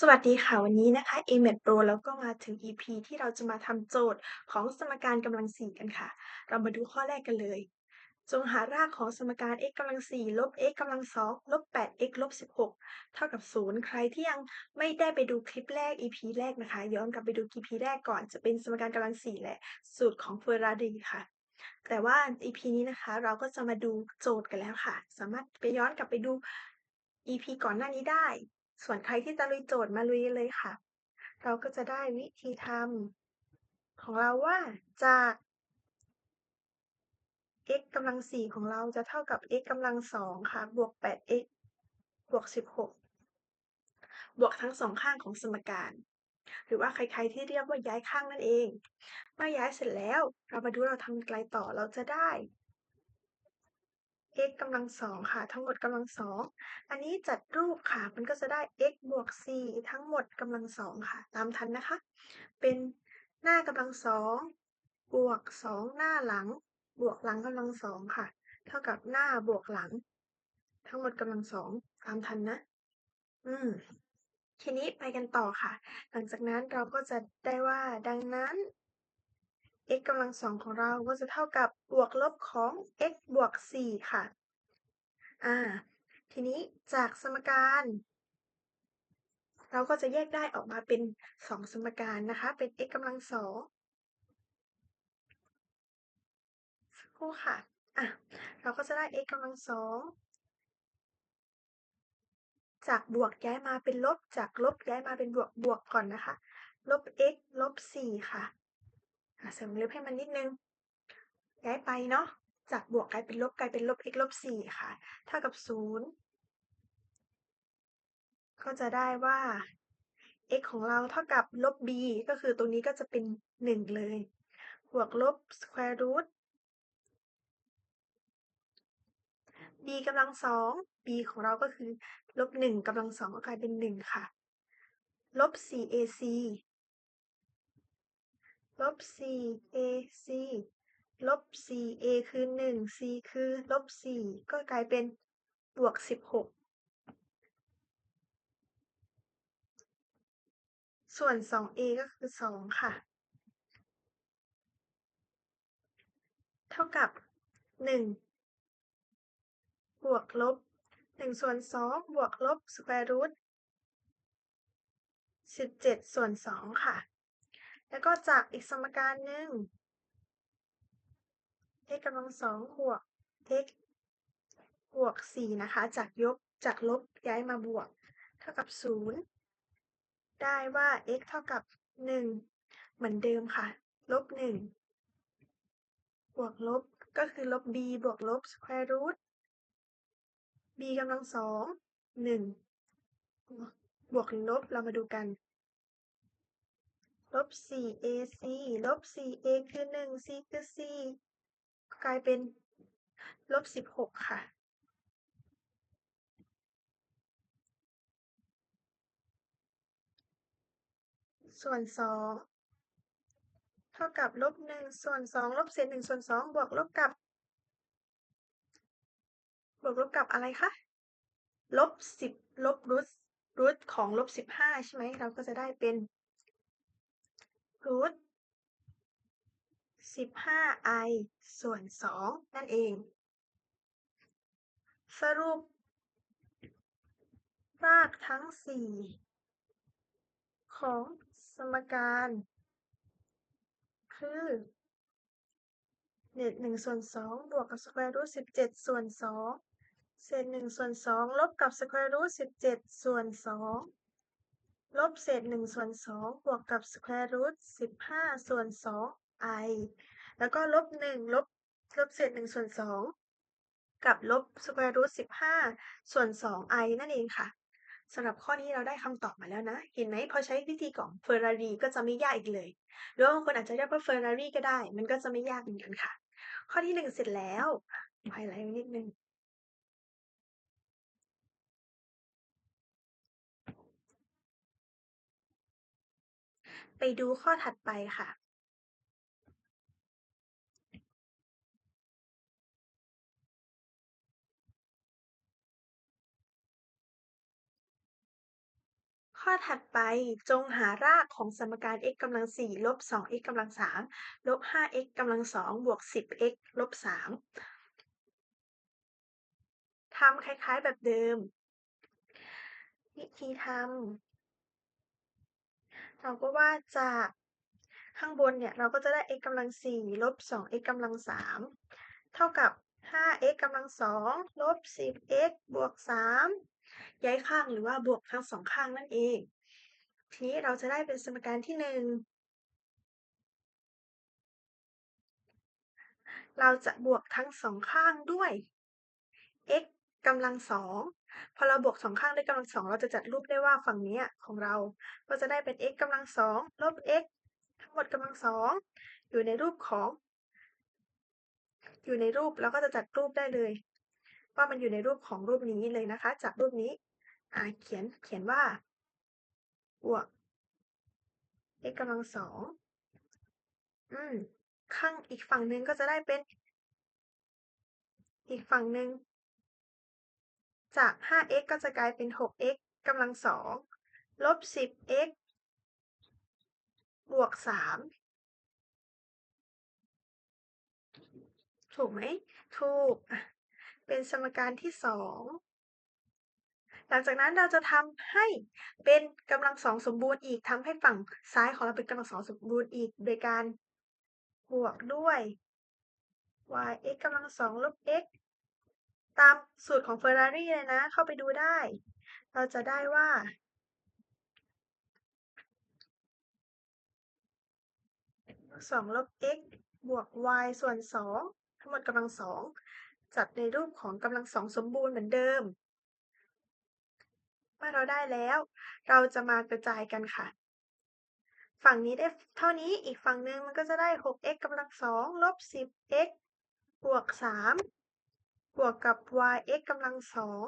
สวัสดีค่ะ วันนี้นะคะ AMAT Pro เราก็มาถึง EP ที่เราจะมาทำโจทย์ของสมการกำลังสี่กันค่ะ เรามาดูข้อแรกกันเลย จงหารากของสมการ x กำลังสี่ลบ x กำลังสองลบ 8x ลบ 16 เท่ากับ 0 ใครที่ยังไม่ได้ไปดูคลิปแรก EP แรกนะคะ ย้อนกลับไปดู EP แรกก่อนจะเป็นสมการกำลังสี่และสูตรของเฟอร์รารีค่ะแต่ว่า EP นี้นะคะเราก็จะมาดูโจทย์กันแล้วค่ะ สามารถไปย้อนกลับไปดู EP ก่อนหน้านี้ได้ ส่วนใครที่จะลุยโจทย์มาลุยเลยค่ะ เราก็จะได้วิธีทำของเราว่าจาก x กำลังสี่ของเราจะเท่ากับ x กำลังสองค่ะ บวก 8x บวก 16 บวกทั้งสองข้างของสมการ หรือว่าใครๆที่เรียกว่าย้ายข้างนั่นเอง เมื่อย้ายเสร็จแล้ว เรามาดูเราทำไกลต่อเราจะได้ x กำลังสองค่ะ ทั้งหมดกำลังสองอันนี้จัดรูปค่ะ มันก็จะได้ x บวก 4 ทั้งหมดกำลังสองค่ะ ตามทันนะคะ เป็นหน้ากำลังสองบวกสองหน้าหลัง บวกหลังกำลังสองค่ะ เท่ากับหน้าบวกหลัง ทั้งหมดกำลังสองตามทันนะ อืมทีนี้ไปกันต่อค่ะ หลังจากนั้นเราก็จะได้ว่าดังนั้น x กำลังสองของเราก็จะเท่ากับบวกลบของ x บวก 4 ค่ะ อ่า ทีนี้จากสมการ เราก็จะแยกได้ออกมาเป็น 2 สมการนะคะ เป็น x กำลังสองสักครู่ค่ะ อะ เราก็จะได้ x กำลังสองจากบวกย้ายมาเป็นลบ จากลบย้ายมาเป็นบวก บวกก่อนนะคะ ลบ x ลบ 4 ค่ะ เสริมเล็บให้มันนิดนึงย้ายไปเนาะจากบวกกลายเป็นลบกลายเป็นลบ x ลบสี่ค่ะเท่ากับศูนย์ก็จะได้ว่า x ของเราเท่ากับลบ b ก็คือตรงนี้ก็จะเป็นหนึ่งเลย บวกลบ square root b กำลังสอง b ของเราก็คือลบหนึ่งกำลังสองก็กลายเป็นหนึ่งค่ะ ลบ 4ac ลบ 4ac ลบ 4a คือ 1 c คือลบ4ก็กลายเป็นบวก16ส่วน 2a ก็คือ2ค่ะ เท่ากับ1บวกลบ1ส่วน2บวกลบ square root 17ส่วน2ค่ะ แล้วก็จากอีกสมการหนึ่ง x กำลังสองบวก x บวกสี่นะคะ จากยกจากลบย้ายมาบวก เท่ากับศูนย์ได้ว่า x เท่ากับหนึ่งเหมือนเดิมค่ะ ลบหนึ่งบวกลบก็คือลบ b บวกลบ square root b กำลังสองหนึ่งบวกลบเรามาดูกัน ลบ 4ac ลบ 4a คือ 1c คือ4กลายเป็นลบ 16 ค่ะ ส่วน 2 เท่ากับลบ 1 ส่วน 2 ลบเศษ 1 ส่วน 2 บวกลบกับ บวกลบกับอะไรคะ ลบ 10 ลบรูทรูทของลบ 15 ใช่ไหม เราก็จะได้เป็น รูทสิบห้า i ส่วนสองนั่นเอง สรุป รากทั้งสี่ของสมการ คือเน็ตหนึ่งส่วนสองบวกกับสแควร์รูทสิบเจ็ดส่วนสองเศษหนึ่งส่วนสองลบกับสแควร์รูทสิบเจ็ดส่วนสอง ลบเศษหนึ่งส่วนสองบวกกับ square root สิบห้าส่วนสอง i แล้วก็ลบหนึ่งลบลบเศษหนึ่งส่วนสองกับลบ square root สิบห้าส่วนสอง i นั่นเองค่ะสำหรับข้อนี้เราได้คำตอบมาแล้วนะ เห็นไหมพอใช้วิธีของเฟอร์รารีก็จะไม่ยากอีกเลยหรือบางคนอาจจะเรียกว่าเฟอร์รารีก็ได้ มันก็จะไม่ยากเหมือนกันค่ะ ข้อที่หนึ่งเสร็จแล้วไฮไลท์นิดนึง ไปดูข้อถัดไปค่ะข้อถัดไปจงหารากของสมการ x กำลัง4ลบ 2x กำลัง3ลบ 5x กำลัง2บวก 10x ลบ 3ทำคล้ายๆแบบเดิม วิธีทำ เราก็ว่าจากข้างบนเนี่ยเราก็จะได้ x กำลัง4ลบ 2x กำลัง3เท่ากับ 5x กำลัง2ลบ 10x บวก 3 ย้ายข้างหรือว่าบวกทั้งสองข้างนั่นเอง ทีนี้เราจะได้เป็นสมการที่ 1 เราจะบวกทั้งสองข้างด้วย x กำลังสอง พอเราบวกสองข้างด้วยกำลังสองเราจะจัดรูปได้ว่าฝั่งนี้ของเรา ก็จะได้เป็น x กำลังสองลบ x ทั้งหมดกำลังสองอยู่ในรูปของ อยู่ในรูปแล้วก็จะจัดรูปได้เลย ว่ามันอยู่ในรูปของรูปนี้เลยนะคะ จากรูปนี้อ่าเขียนเขียนว่าบวก x กำลังสองอืมข้างอีกฝั่งหนึ่งก็จะได้เป็น อีกฝั่งหนึ่ง จาก 5x ก็จะกลายเป็น 6x กำลังสองลบ 10x บวก 3 ถูกไหม ถูก เป็นสมการที่ 2 หลังจากนั้นเราจะทำให้เป็นกำลังสองสมบูรณ์อีกทำให้ฝั่งซ้ายของเราเป็นกำลังสองสมบูรณ์อีก โดยการบวกด้วย y x กำลังสองลบ x สูตรของ Ferrari เลยนะ เข้าไปดูได้ เราจะได้ว่าสองลบ x บวก y ส่วนสองทั้งหมดกำลังสองจัดในรูปของกำลังสองสมบูรณ์เหมือนเดิม เมื่อเราได้แล้ว เราจะมากระจายกันค่ะ ฝั่งนี้ได้เท่านี้ อีกฝั่งหนึ่งมันก็จะได้ 6x กำลังสองลบ 10x บวก 3 บวกกับ yx กำลังสอง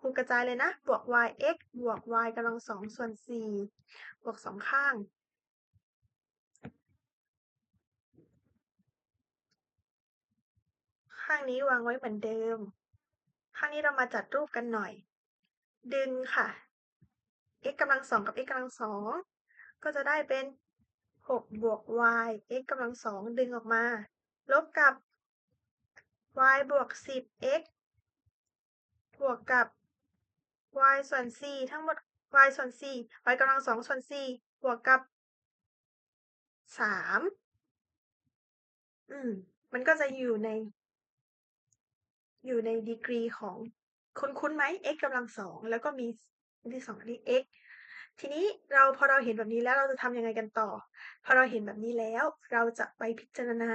คูณกระจายเลยนะ บวก yx บวก y กำลังสองส่วน4บวกสองข้าง ข้างนี้วางไว้เหมือนเดิม ข้างนี้เรามาจัดรูปกันหน่อย ดึงค่ะ x กำลังสองกับ x กำลังสองก็จะได้เป็น 6 บวก y x กำลังสองดึงออกมา ลบกับ y บวก 10x บวกกับ y ส่วน 4 ทั้งหมด y ส่วน 4 y กำลังสองส่วน 4 บวกกับ 3 อืม มันก็จะอยู่ใน อยู่ในดีกรีของคุ้นคุ้นไหม x กำลังสองแล้วก็มีที่สองอันนี้ x ทีนี้เราพอเราเห็นแบบนี้แล้วเราจะทำยังไงกันต่อ พอเราเห็นแบบนี้แล้ว เราจะไปพิจารณา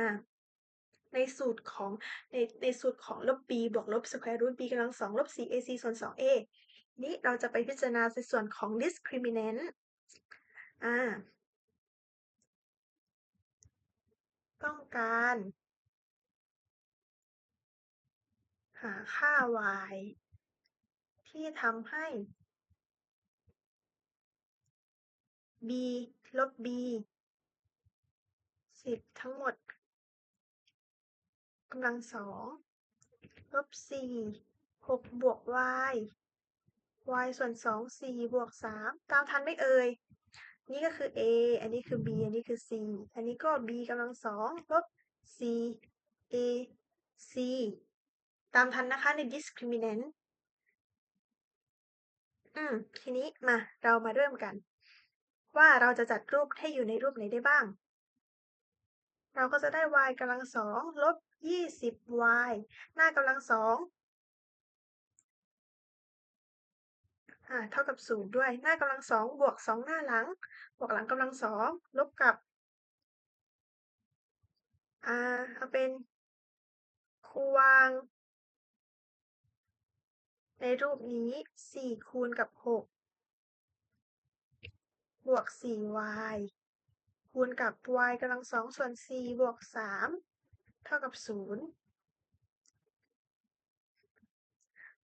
ในสูตรของในในสูตรของลบ b บวกลบ square root b กำลังสองลบ 4ac ส่วน 2a นี้เราจะไปพิจารณาในส่วนของ discriminant อ่า ต้องการ หาค่า y ที่ทำให้ b ลบ b สิบทั้งหมด กำลังสองลบสี่หกบวก y y ส่วนสองสี่บวกสามตามทันไม่เอ่ย นี่ก็คือ a อันนี้คือ b อันนี้คือ c อันนี้ก็ b กำลังสองลบ c a c ตามทันนะคะใน discriminant อืม ทีนี้มาเรามาเริ่มกัน ว่าเราจะจัดรูปให้อยู่ในรูปไหนได้บ้าง เราก็จะได้ y กำลังสองลบ 20y หน้ากำลังสองเท่ากับศูนย์ด้วย หน้ากำลังสองบวกสองหน้าหลัง บวกหลังกำลังสองลบกับอ่าเอาเป็นคูวาง ในรูปนี้สี่คูณกับหกบวกสี่ y คูณกับ y กำลังสองส่วนสี่บวกสาม ท่ากับศูนย์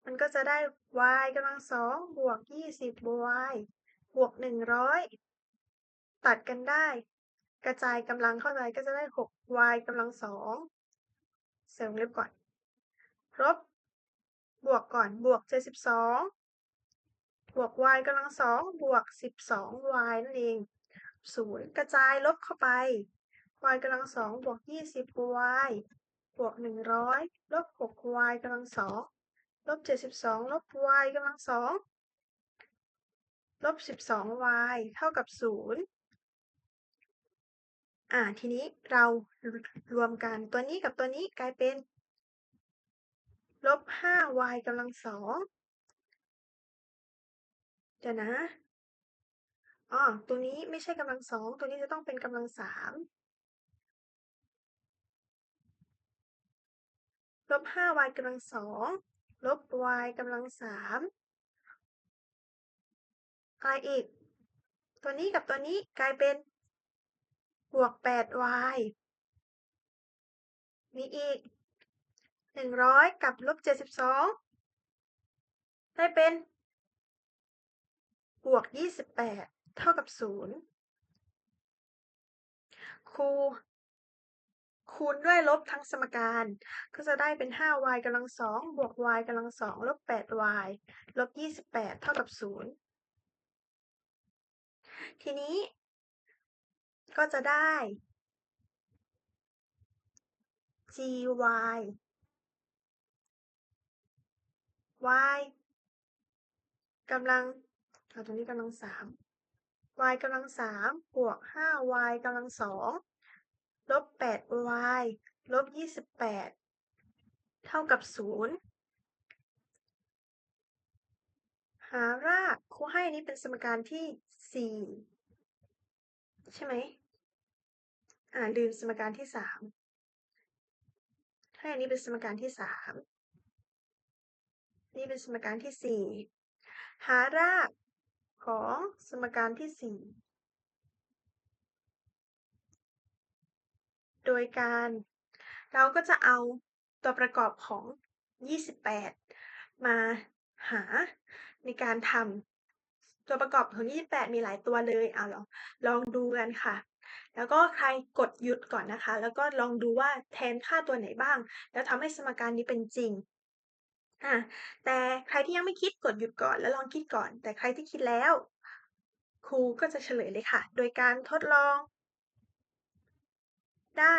มันก็จะได้ y กำลังสองบวกยี่สิบ y บวกหนึ่งร้อยตัดกันได้ กระจายกำลังเข้าไปก็จะได้หก y กำลังสองเสริมเล็บก่อนลบบวกก่อนบวกเจ็ดสิบสองบวก y กำลังสองบวก 12y นั่นเองศูนย์กระจายลบเข้าไป y กำลังสองบวก 20y บวก100ลบ 6y กำลังสองลบ72ลบ y กำลังสองลบ 12y เท่ากับ0อ่าทีนี้เรารวมกันตัวนี้กับตัวนี้กลายเป็นลบ 5y กำลังสองเดี๋ยวนะอ๋อตัวนี้ไม่ใช่กำลังสองตัวนี้จะต้องเป็นกำลังสาม ลบ 5y กำลังสองลบ y กำลังสามอะไรอีก ตัวนี้กับตัวนี้กลายเป็นบวก 8y มีอีก100กับลบ72ได้เป็นบวก28เท่ากับ0คู คูณด้วยลบทั้งสมการ ก็จะได้เป็น 5y กำลังสองบวก y กำลังสองลบ 8y ลบ 28 เท่ากับ 0 ทีนี้ ก็จะได้ gy y กำลังเอาตรงนี้กำลังสาม y กำลังสามบวก 5y กำลังสอง ลบ 8y ลบ 28 เท่ากับ 0 หารากครูให้นี้เป็นสมการที่ 4 ใช่ไหม อ่าลืมสมการที่ 3 ให้อันนี้เป็นสมการที่ 3 นี่เป็นสมการที่ 4 หารากของสมการที่ 4 โดยการ เราก็จะเอาตัวประกอบของ 28 มาหาในการทำตัวประกอบของ 28 มีหลายตัวเลยเอาลองลองดูกันค่ะ แล้วก็ใครกดหยุดก่อนนะคะ แล้วก็ลองดูว่าแทนค่าตัวไหนบ้าง แล้วทำให้สมการนี้เป็นจริงอะแต่ใครที่ยังไม่คิดกดหยุดก่อนแล้วลองคิดก่อน แต่ใครที่คิดแล้วครูก็จะเฉลยเลยค่ะ โดยการทดลอง ได้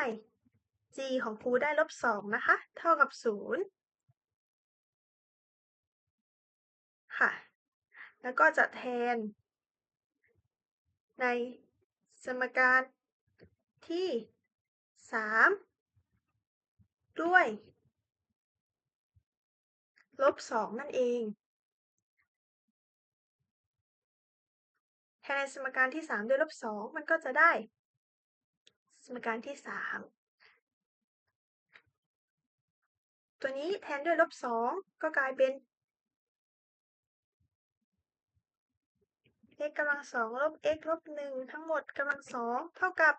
g ของครูได้ลบสองนะคะ เท่ากับศูนย์ค่ะ แล้วก็จะแทน ในสมการที่สามด้วยลบสองนั่นเองแทนในสมการที่สามด้วยลบสองมันก็จะได้ สมการที่สามตัวนี้แทนด้วยลบสองก็กลายเป็น x กำลังสองลบ x ลบหนึ่งทั้งหมดกำลังสองเท่ากับ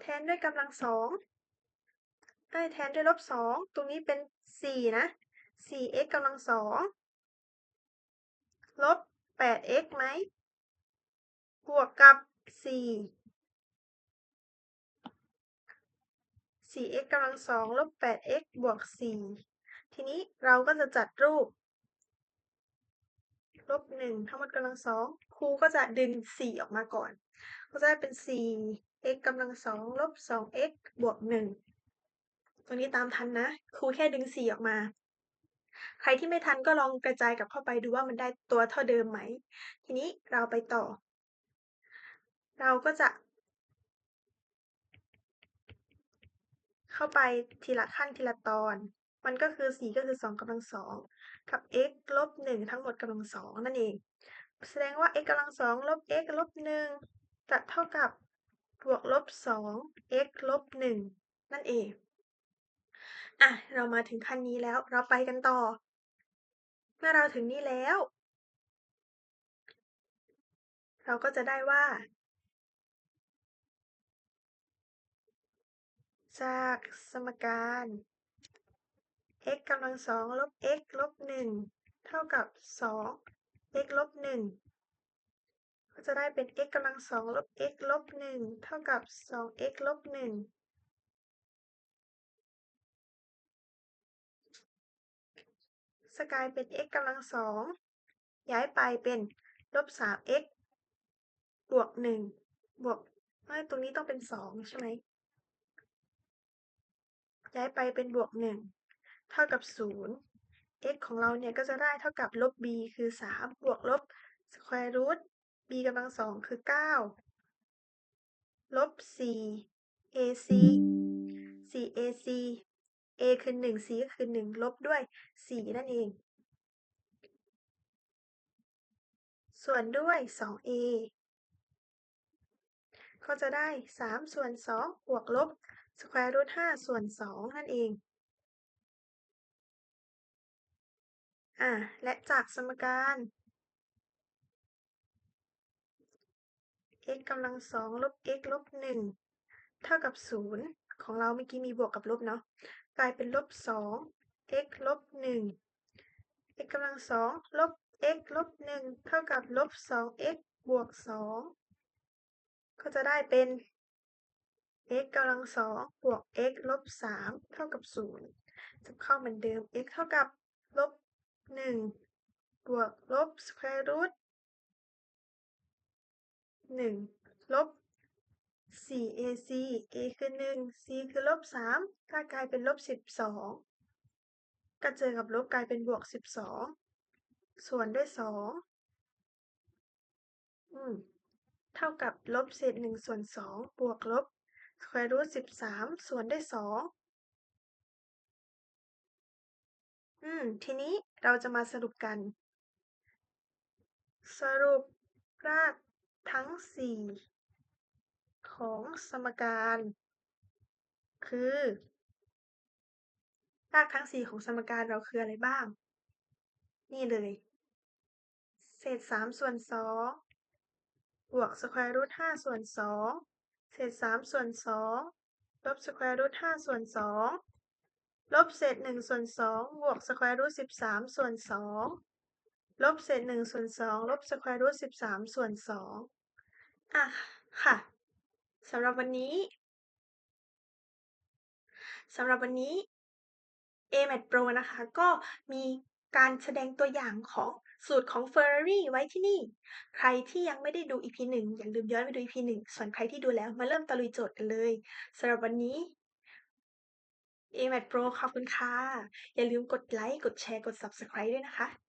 แทนด้วยกำลังสองได้แทนด้วยลบสองตรงนี้เป็นสี่นะสี่ x กำลังสองลบแปด x ไหมบวกกับ สี่ 4x กำลังสองลบ 8x บวก4ทีนี้เราก็จะจัดรูปลบ1ทั้งหมดกำลังสองครูก็จะดึง4ออกมาก่อน ก็จะได้เป็น 4x กำลังสองลบ 2x บวก1ตรงนี้ตามทันนะ ครูแค่ดึง4ออกมา ใครที่ไม่ทันก็ลองกระจายกลับเข้าไปดูว่ามันได้ตัวเท่าเดิมไหม ทีนี้เราไปต่อ เราก็จะ เข้าไปทีละขั้นทีละตอน มันก็คือ 4 ก็คือ 2กำลังสองกับ x ลบ1ทั้งหมดกำลังสองนั่นเอง แสดงว่า x กำลังสองลบ x ลบ1จะเท่ากับบวกลบ2 x ลบ1นั่นเอง อะ เรามาถึงขั้นนี้แล้ว เราไปกันต่อ เมื่อเราถึงนี้แล้ว เราก็จะได้ว่า จากสมการ x กำลังสองลบ x ลบหนึ่งเท่ากับสอง x ลบหนึ่งก็จะได้เป็น x กำลังสองลบ x ลบหนึ่งเท่ากับสอง x ลบหนึ่งจะกายเป็น x กำลังสองย้ายไปเป็นลบสาม x บวกหนึ่งบวกไม่ตรงนี้ต้องเป็นสองใช่ไหม ย้ายไปเป็นบวกหนึ่งเท่ากับศูนย์ x ของเราเนี่ยก็จะได้เท่ากับลบ b คือสามบวกลบ square root b กำลังสองคือเก้าลบสี่ ac สี่ ac a คือหนึ่ง c ก็คือหนึ่งลบด้วยสี่นั่นเอง ส่วนด้วย 2a ก็จะได้ 3 ส่วน 2 บวกลบ square root 5ส่วน2นั่นเอง อ่าและจากสมการ x กำลังสองลบ x ลบหนึ่งเท่ากับศูนย์ของเราเมื่อกี้มีบวกกับลบเนาะ กลายเป็นลบสอง x ลบหนึ่ง x กำลังสองลบ x ลบหนึ่งเท่ากับลบสอง x บวกสองก็จะได้เป็น x กำลังสองบวก x ลบสามเท่ากับศูนย์จะเข้าเหมือนเดิม x เท่ากับลบหนึ่งบวกลบ square root หนึ่งลบสี่ ac a คือหนึ่ง c คือลบสามก็กลายเป็นลบสิบสองก็เจอกับลบกลายเป็นบวกสิบสองส่วนด้วยสองอืม เท่ากับลบเศษหนึ่งส่วนสองบวกลบ square root สิบสามส่วนด้วยสองอืม ทีนี้เราจะมาสรุปกัน สรุปรากทั้งสี่ของสมการ คือ รากทั้งสี่ของสมการเราคืออะไรบ้าง นี่เลย เศษสามส่วนสองบวกสแควร์รูทห้าส่วนสอง เศษสามส่วนสองลบสแควร์รูทห้าส่วนสองลบเศษหนึ่งส่วนสองบวกสแควร์รูทสิบสามส่วนสองลบเศษหนึ่งส่วนสองลบสแควร์รูทสิบสามส่วนสองอะค่ะสำหรับวันนี้สำหรับวันนี้ AMAT Pro นะคะ ก็มีการแสดงตัวอย่างของ สูตรของ Ferrari ไว้ที่นี่ ใครที่ยังไม่ได้ดู EP 1อย่าลืมย้อนไปดู EP 1ส่วนใครที่ดูแล้วมาเริ่มตะลุยโจทย์กันเลยสำหรับวันนี้ AMAT Pro ขอบคุณค่ะ อย่าลืมกดไลค์ กดแชร์ กด Subscribe ด้วยนะคะ